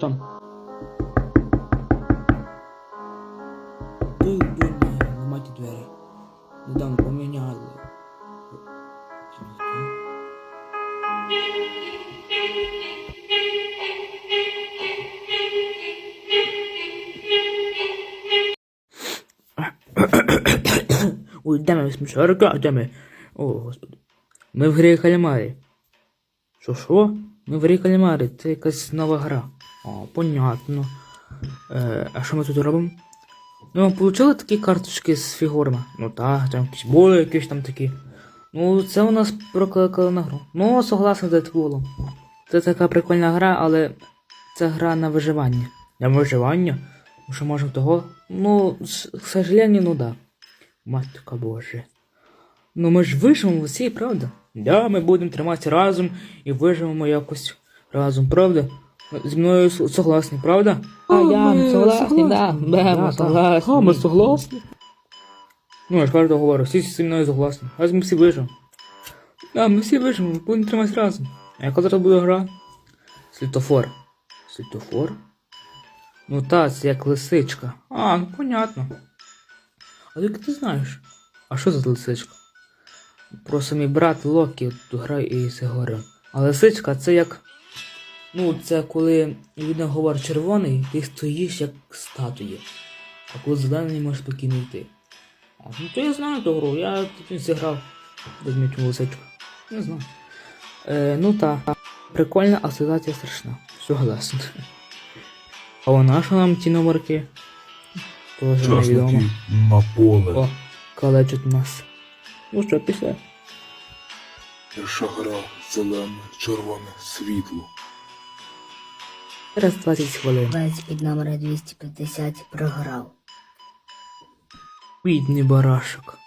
Там. Ти блін, ламайте двері. Не дам поміняли. Ой, де ми смішарка, де ми? О, господи. Ми в грі кальмарі. Що що? Ми грі це якась нова гра. О, понятно. Е, а що ми тут робимо? Ну, получили такі карточки з фігурами? Ну так, там якісь були якісь там такі. Ну, це у нас прокликали на гру. Ну, согласен з Дедпулом. Це така прикольна гра, але це гра на виживання. На виживання? Ну, що можемо того? Ну, к сожалению, ну да. Матка Боже. Ну ми ж виживемо всі, правда? Да, ми будемо триматися разом і виживемо якось разом, правда? Зі мною согласні, правда? А, я согласні, да, да, ми согласні. А, ми согласні. Ну, я ж кажу, говорю, всі зі мною согласні. Раз ми всі виживемо. Да, ми всі виживемо, будемо триматися разом. А яка зараз буде гра? Світофор. Світофор? Ну та, це як лисичка. А, ну понятно. А як ти знаєш? А що за лисичка? Просто мій брат Локі тут грає і це говорив. А лисичка це як. Ну, це коли він говорить червоний, ти стоїш як статуя. А коли зелений можеш спокійно йти. А, ну то я знаю ту гру, я тут зіграв. Візьміть лисичку. Не знаю. Е, ну та. Прикольна, а ситуація страшна. Согласен. А вона що нам ті номерки? Тоже невідомо. На поле. О, калечить нас. Ну що, після? Перша гра зелене, червоне світло. Через 20 хвилин. Вець під номером 250 програв. Бідний барашок.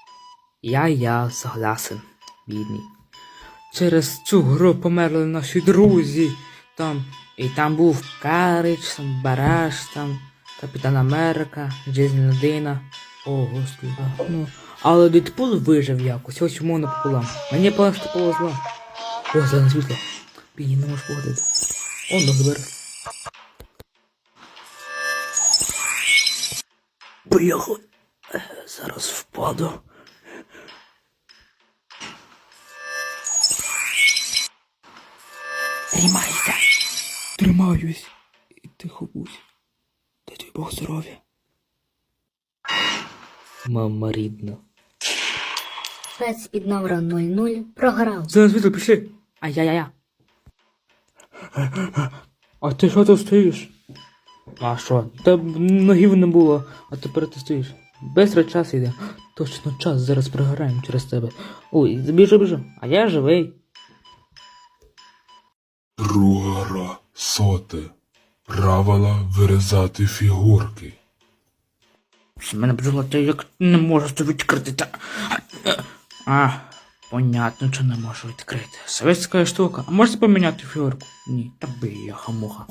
Я я согласен, бідний. Через цю гру померли наші друзі. Там і там був Карич, там Бараш, там Капітан Америка, Джезні Людина. О, господи. Ну, але Дедпул вижив якось, ось не пополам. Мені просто повезло. О, зелене світло. Бідні не можеш походити. О, добре. Поїхали. Зараз впаду. Тримайся. Тримаюсь. І тихо будь. Дай тобі Бог здоров'я. Мама рідна. Вець під номером 00 програв. Зараз світло, пішли. Ай-яй-яй. А ти що тут стоїш? А що? Та ногів не було, а тепер ти стоїш. Бистро час йде. Точно час, зараз програємо через тебе. Ой, біжу, біжу. А я живий. Друга гра соте. Правила вирізати фігурки. З мене бджола, ти як не можу це відкрити. Та... А, понятно, що не можу відкрити. Советська штука. А можете поміняти фігурку? Ні, та бляха муха.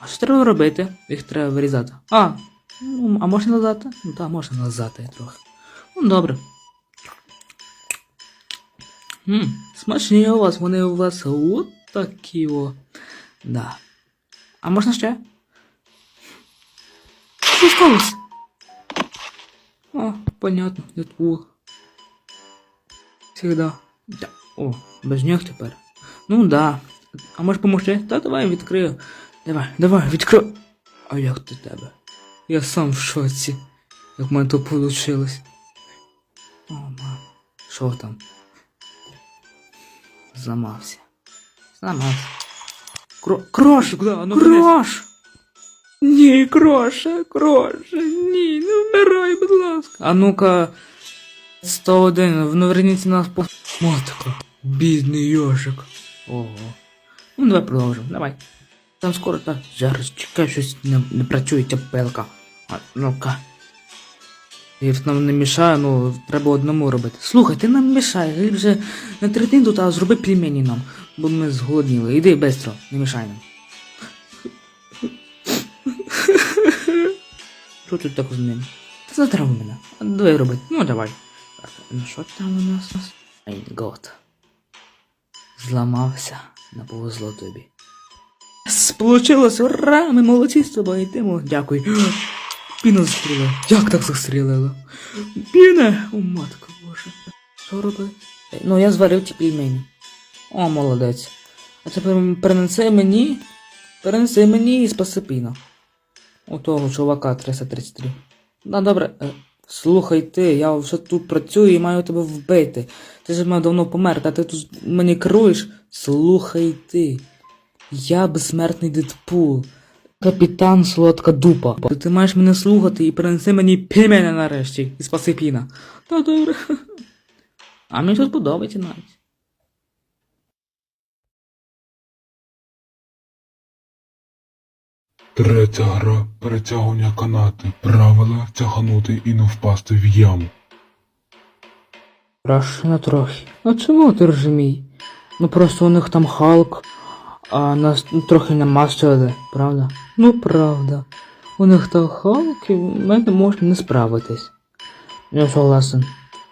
А що треба робити? Їх треба вирізати. А, ну, а можна назад? Ну так, можна назад трохи. Ну, добре. Хм, смачні у вас, вони у вас от такі о. Да. А можна ще? Що сталося? А, понятно, Дэдпул. Всегда. Да. О, без них тепер. Ну да. А можеш помогти? Та давай відкрию. Давай, давай, відкрию. А як ти тебе? Я сам в шоці. Як в мене то вийшло. О, мам. Що там? Зламався. Зламався. Кро... Крошик, да, ну Крош! Ні, Кроша, Кроша, ні, не вмирай, будь ласка. А ну-ка, 101, вноверніться нас по матка. Бідний йошик. Ого. Ну, давай продовжимо, давай. Там скоро так. Зараз чекай, щось не, не працює ця пелка. А, ну-ка. Я нам не мішаю, ну треба одному робити. Слухай, ти нам мішаєш, ти вже на третин тут, а зроби пельмені нам, бо ми зголодніли. Іди швидко, не мішай нам. Що тут так з ним? Та затраву мене. Давай робити. Ну давай. Ну що там у нас? Ай, гот. Зламався. Не повезло тобі. Yes, Получилось, ура! Ми молодці з тобою йдемо. Дякую. Піна застрілила. Як так застрілила? Піна! О, матка боже. Що робити? Ну, я зварив ті пельмені. О, молодець. А тепер перенеси мені. Перенеси мені і спаси піна. У того чувака 333. Ну, добре. Слухай ти, я вже тут працюю і маю тебе вбити. Ти ж мене давно померти, а ти тут мені керуєш. Слухай ти. Я безсмертний Дедпул. Капітан Солодка Дупа. Ти маєш мене слухати і принеси мені піменя нарешті і спаси піна. Та добре. А мені тут подобається навіть. Третя гра перетягування канати. Правила тяганути і не впасти в яму. На трохи. А чому ти розумій? Ну просто у них там Халк, а нас ну, трохи намастили, правда? Ну правда. У них там Халк і в мене можна не справитись. Я согласен.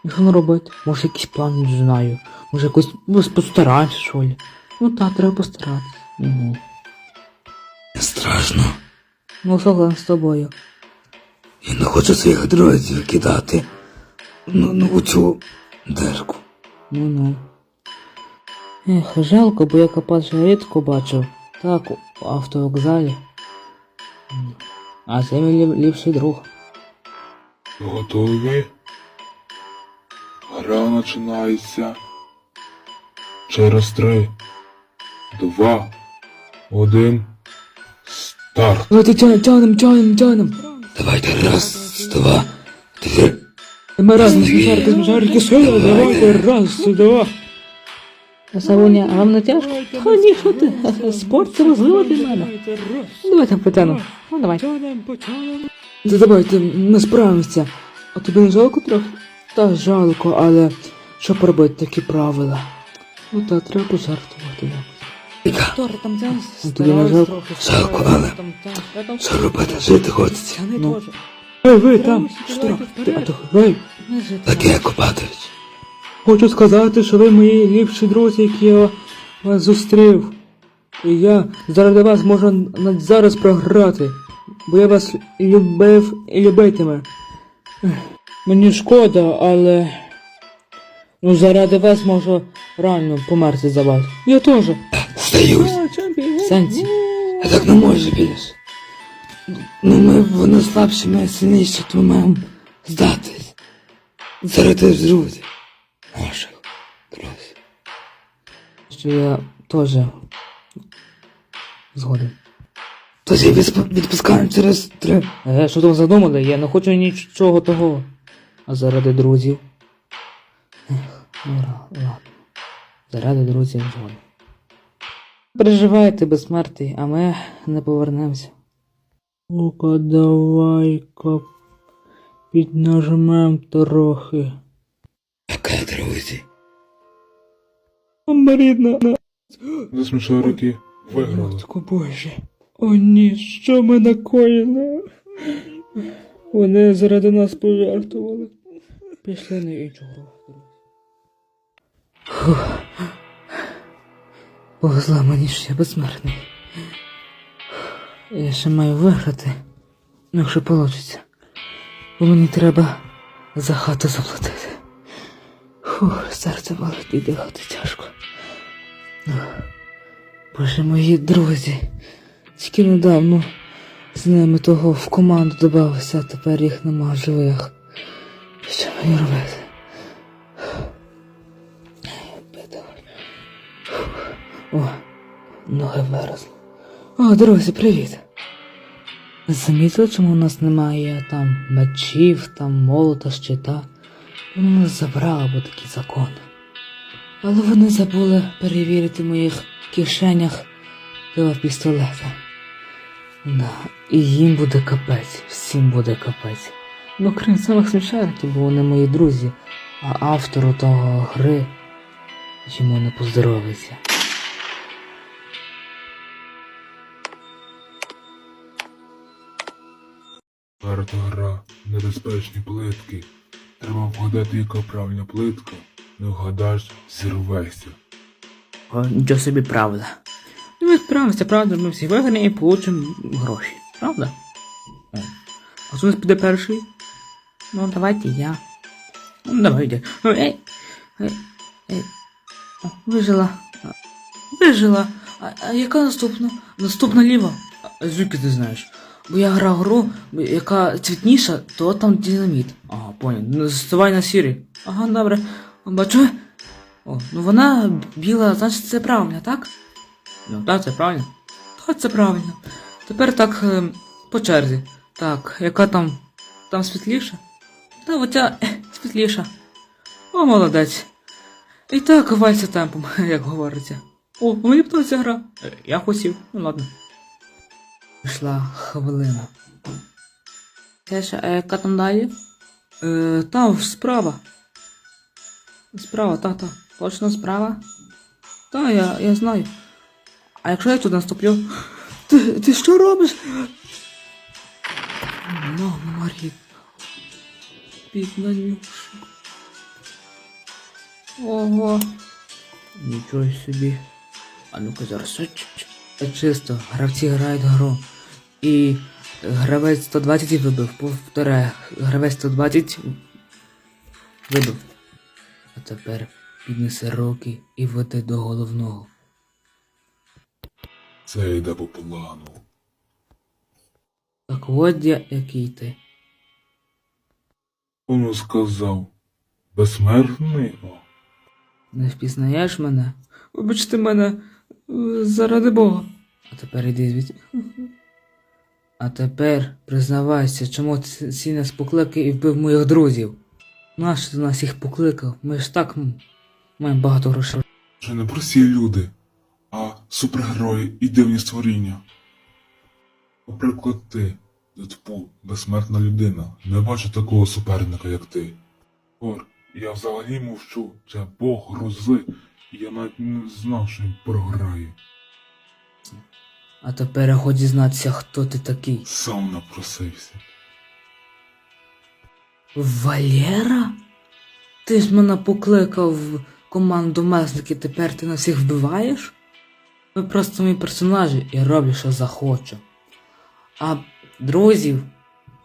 І що не робити? Може якийсь план не знаю. Може якось ну, постаратися, що ли. Ну так, треба постаратися. Угу. Страшно. Ну согласен з тобою. Я не хочу своїх друзів кидати. Ну, ну у цю дерку. Ну ну. Ех, жалко, бо я копача рідко бачив. Так, у автовокзалі. А це мій ліпший друг. Готові? Гра починається. Через три, два, один. Старт. Давайте тянем, тянем, тянем, тянем. Давайте раз, два, три. Ми разом смішарки, смішарки, сила, давайте, раз, два. Савуня, а вам не тяжко? Та ні, що ти? Спорт це важливо для мене. Давайте потягнемо. Ну, давай. Та давайте, ми справимося. А тобі не жалко трохи? Та жалко, але що поробити такі правила? Ну та треба пожертвувати. Не жалко? Жалко, але що робити? Жити хочеться. Ну. Ей, ви там! Що? Ти, а то, ей, Таке Копатович. Хочу сказати, що ви мої ліпші друзі, які я вас зустрів. І я заради вас можу зараз програти. Бо я вас любив і любитиме. Мені шкода, але. Ну, заради вас можу реально померти за вас. Я теж. Здаюсь. Сенсі. Я так не можу більше. Ну ми вони слабші, ми сильніші, то ми маємо здатись. Заради друзів. Наших друзів. Що я теж. Згоден. Тоді відсп- відпускаємо через три. Е, що там задумали? Я не хочу нічого того. А заради друзів. Ех, ну ладно. Заради друзів згодом. Переживайте безсмертий, а ми не повернемося. Ну-ка, давай-ка піднажмем трохи. Пока, друзі. Марідна, За смішарики виграли. Матко Боже. О ні, що ми накоїли? Вони заради нас пожертвували. Пішли на іншу гру. Фух. Повезла мені, що я безсмертний. Я ще маю виграти, Ну, якщо вийде. Бо мені треба за хату заплатити. Фух, серце болить і дихати тяжко. Боже мої друзі, тільки недавно з ними того в команду додався, а тепер їх нема в живих. Що мені робити? Ноги виросли. О, друзі, привіт. Замітили, чому у нас немає там мечів, там молота, щита? Вони забрали, бо такі закони. Але вони забули перевірити в моїх кишенях того пістолета. Да, і їм буде капець, всім буде капець. Ну, крім самих смішариків, бо вони мої друзі, а автору того гри йому не поздоровиться. Карта гра. Небезпечні плитки. Треба вгадати, яка правильна плитка. Не вгадаєш, зірвешся. О, нічого собі правда. Ну, правильно, це правда, ми всі виграємо і получимо гроші. Правда? О. А хто нас піде перший? Ну, давайте я. Ну, давай йди. Ну, ей, ей, ей. О, вижила. Вижила. А, а яка наступна? Наступна ліва. А звідки ти знаєш? Бо я грав гру, яка цвітніша, то там динаміт. Ага, понял. Ну, Заставай на сірі. Ага, добре. Бачу. О, ну вона біла, значить це правильно, так? Ну, так, це правильно. Так, це правильно. Тепер так е, по черзі. Так, яка там. Там світліша? Та оця е, світліша. О, молодець. І так вальця темпом, як говориться. О, мені подобається гра. Е, Я хотів, ну ладно. Пішла хвилина. А яка там далі? Е, там справа. Справа, та, та. Точно справа. Та, я, я знаю. А якщо я туди наступлю. Ти, ти що робиш? Мама Марі. Бідна Нюша. Ого. Нічого собі. А ну-ка зараз. Чисто. Гравці грають гру. І гравець 120 вибив. Повторяю. Гравець 120 вибив. А тепер піднесе руки і веде до головного. Це йде по плану. Так от я який ти. Воно сказав. Безсмертний? Не впізнаєш мене? Вибачте мене заради Бога. А тепер іди звідси. А тепер признавайся, чому ці нас покликав і вбив моїх друзів. Нащо ти нас їх покликав? Ми ж так маємо багато грошей. Це не прості люди, а супергерої і дивні створіння. Наприклад, ти, Дедпул, безсмертна людина, не бачу такого суперника, як ти. Гор, я взагалі мовчу, це Бог грози, і я навіть не знав, що він програє. А тепер я хоч дізнатися, хто ти такий. Сам напросився. Валера? Ти ж мене покликав в команду месники, тепер ти нас всіх вбиваєш? Ви просто мої персонажі і роблю, що захочу. А друзів,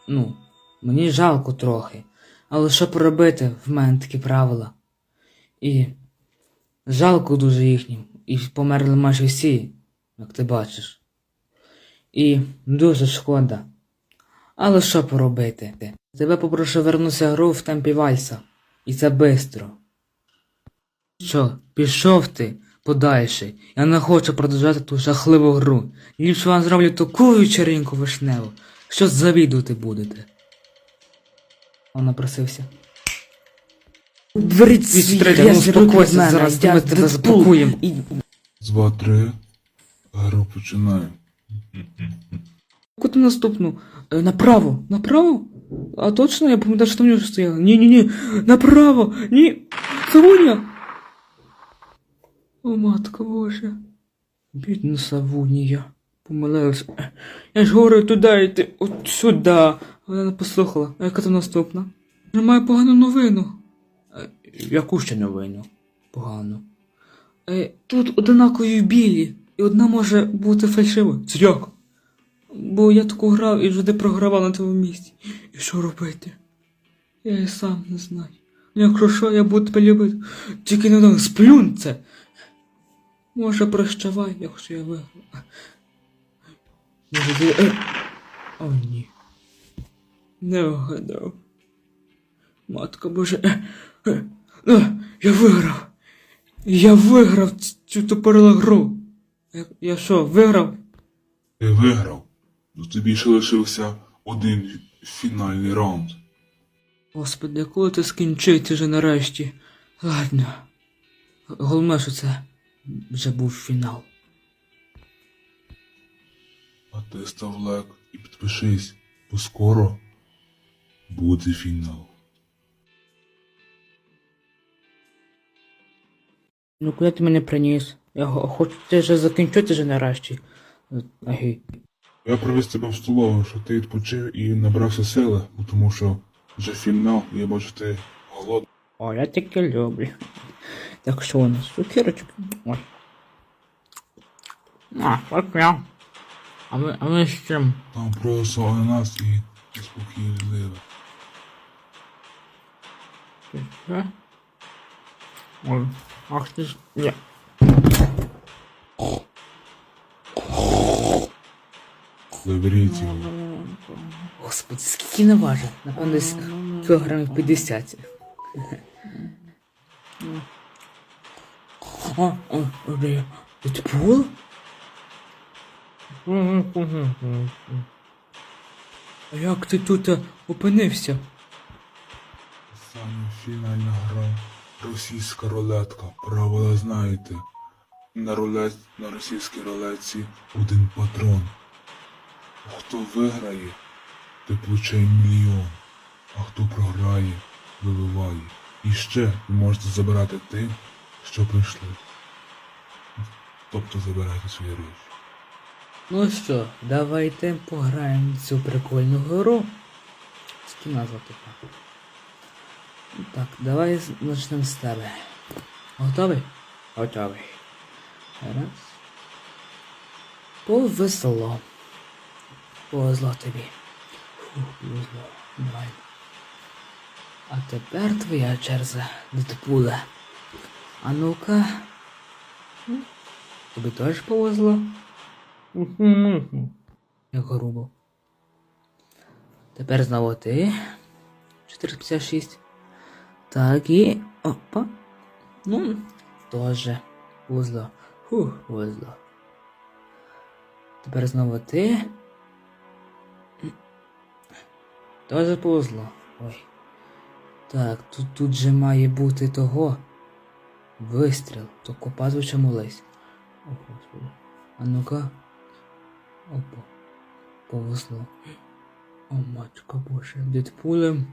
ну, мені жалко трохи. Але що поробити, в мене такі правила. І жалко дуже їхнім. І померли майже всі, як ти бачиш. І дуже шкода. Але що поробити? Тебе попрошу вернутися гру в темпі вальса. І це бистро. Що, пішов ти подальше? Я не хочу продовжати ту жахливу гру. Ліпше вам зроблю таку вечеринку вишневу, що завідувати будете. Вона просився. Беріть свій, я успокойся, зараз ми тебе заспокоїмо. Два, три. Гру починає. Куди наступну? Е, направо, направо? А точно я пам'ятаю, що там вже стояла. Ні, ні, ні, направо, ні. Савуня! О, матка Божа. Бідна Савунія. Помилився. Я ж говорю туди йти, от сюди. Вона не послухала. А яка там наступна? Я маю погану новину. Яку ще новину? Погану. Е, тут одинакові білі, і одна може бути фальшивою. Це як? Бо я таку грав і завжди програвав на тому місці. І що робити? Я і сам не знаю. Ну, Якщо що, я буду тебе любити. Тільки не дам сплюнь це. Може, прощавай, якщо я виграв. Може, ти... О, ні. Не вгадав. Матка Боже. е, е, е, Я виграв. Я виграв цю тупорилу гру. Я, я що, виграв? Ти виграв. Ну тобі ще лишився один фінальний раунд. Господи, коли ти скінчиться вже нарешті? Ладно. Головне, що це вже був фінал. А ти став лайк і підпишись, бо скоро буде фінал. Ну куди ти мене приніс? Я хочу вже закінчити вже нарешті. Агі. Я привез тебе в столову, щоб ти відпочив і набрався сили, тому що вже фінал, я бачу, ти голодний. О, я таке люблю. Так що у нас? Цукерочки. Ой. А, окей. А ви, а ви з чим? Там просто ананас і заспокійливе. Що? Ой, ах ти ж... Ні. Заберіть його. Господи, скільки не важить? Напевно, десь кілограмів 50. А, а, де? Дедпул? А як ти тут е, опинився? Саме фінальна гра. Російська рулетка. Правила знаєте. На рулет, на російській рулетці один патрон. Хто виграє, той получає мільйон. А хто програє, вибиває. І ще ви можете забирати тим, що прийшли. Тобто забирайте свої речі. Ну що, давайте пограємо в цю прикольну гру. Скільки назва така? Так, давай почнемо з тебе. Готовий? Готовий. Раз. Повезло. Повезло тобі. Фух, повезло. Давай. А тепер твоя черза, Дедпуле. А ну-ка. Тобі теж повезло? Як грубо. Тепер знову ти. 456. Так і. Опа. Ну, тоже. Вузло. Фух, вузло. Тепер знову ти. Тоже повезло. Ой. Так, тут, тут же має бути того. Вистріл. То копазвича молись. О, господи. А ну-ка. Опа. Повезло. О, матка боже, Дедпулем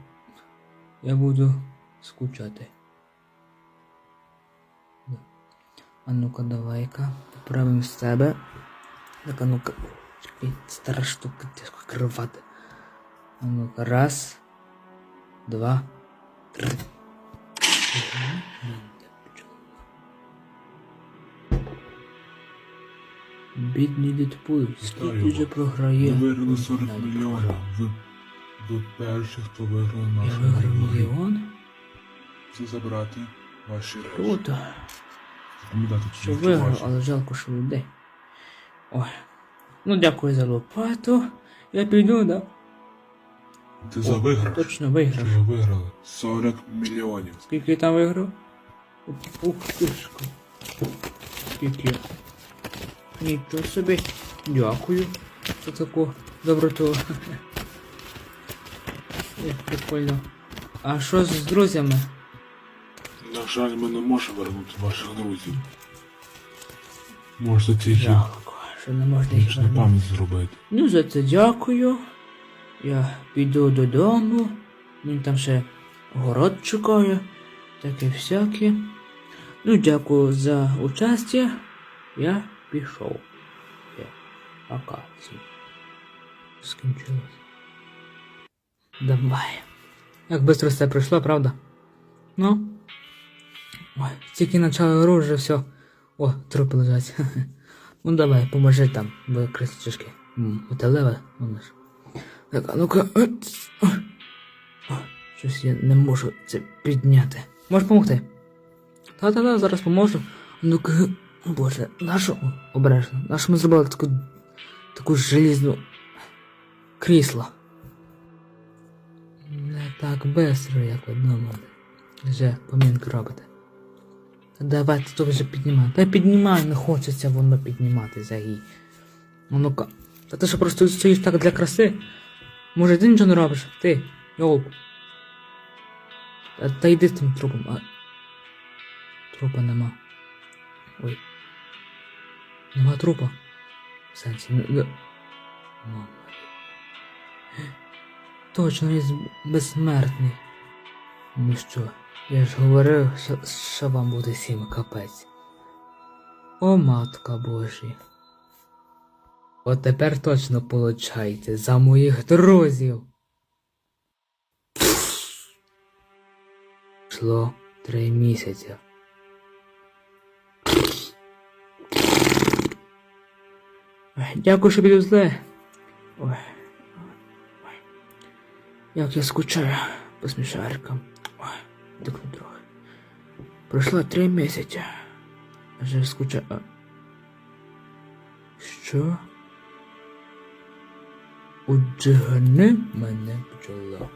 я буду скучати. А ну-ка, давай-ка. Поправимо з себе. Так, а ну-ка. Стара штука, тяжко кривати. А ну-ка, раз, два, три. Бідний Дедпул, скільки вже програє. Ви виграли 40 мільйонів. Ви, ви перші, хто виграв Я виграв мільйон. Це забрати ваші речі. Круто. Що виграв, але жалко, що людей. Ой. Ну, дякую за лопату. Я піду, да? Ти за виграш. Точно виграв. Що виграли? 40 мільйонів. Скільки я там виграв? Ух тишко. Скільки? Нічого собі. Дякую за таку доброту. Як прикольно. А що з друзями? На жаль, ми не можемо вернути ваших друзів. Можете тільки Жалко, що не можна їх пам'ять зробити. Ну, за це дякую. Я піду додому. Мені там ще город чекає. Таке всяке. Ну, дякую за участие. Я пішов. Пока. Скінчилось. Давай. Як швидко все пройшло, правда? Ну. Ой, тільки почали гру, вже все. О, трупи лежать. Ну давай, поможи там, бо крисички. Металеве, воно ж. Так, а ну-ка. е. О, Щось я не можу це підняти. Можеш допомогти? Та-та-та, зараз поможу. Ну-ка. Боже, нашу обережно. Нашу ми зробили таку таку желізну крісло. Не так бистро, як ви думали. Вже помінки робите. Давайте то вже піднімай. Та піднімай, не хочеться воно піднімати загій. А ну-ка. Та ти що просто стоїш так для краси? Може ти нічого не робиш? Ти, йолку. Та, та йди з тим трупом, а. Трупа нема. Ой. Нема трупа. В сенсі, не. Мама. Точно, він безсмертний. Ну що, я ж говорив, що, що вам буде сім капець. О, матка Божі. От тепер точно получайте за моїх друзів. Йшло три місяці. Дякую, що підвезли. Ой. Ой. Як я скучаю по смішарикам. Ой, дихну трохи. Пройшло три місяці. Вже скучаю. Що? У джигани мене бджола.